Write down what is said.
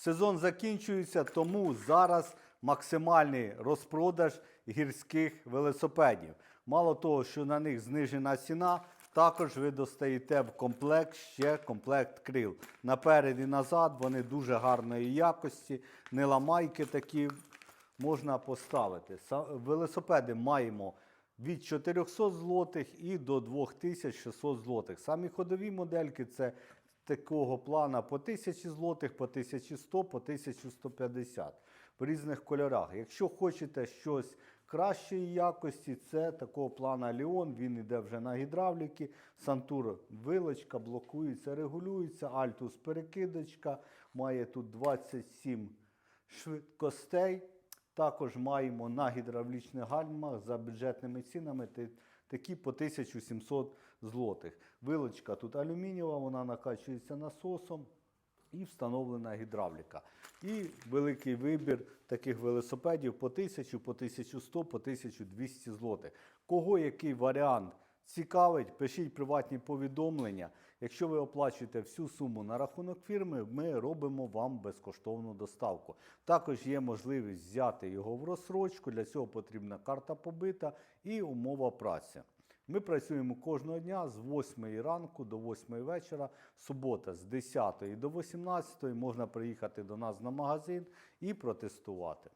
Сезон закінчується, тому зараз максимальний розпродаж гірських велосипедів. Мало того, що на них знижена ціна, також ви достаєте в комплект ще комплект крил. Наперед і назад вони дуже гарної якості, не ламайки такі можна поставити. Велосипеди маємо від 400 злотих і до 2600 злотих. Самі ходові модельки це такого плана по 1000 злотих, по 1100, по 1150 в різних кольорах. Якщо хочете щось кращої якості, це такого плана Ліон, він йде вже на гідравліки, Сантур вилочка блокується, регулюється, Альтус перекидочка, має тут 27 швидкостей. Також маємо на гідравлічних гальмах за бюджетними цінами такі по 1700 злотих. Вилочка тут алюмінієва, вона накачується насосом і встановлена гідравліка. І великий вибір таких велосипедів по 1000, по 1100, по 1200 злотих. Кого який варіант цікавить, пишіть приватні повідомлення. Якщо ви оплачуєте всю суму на рахунок фірми, ми робимо вам безкоштовну доставку. Також є можливість взяти його в розсрочку. Для цього потрібна карта побита і умова праці. Ми працюємо кожного дня з 8 ранку до 8 вечора, субота з 10 до 18 можна приїхати до нас на магазин і протестувати.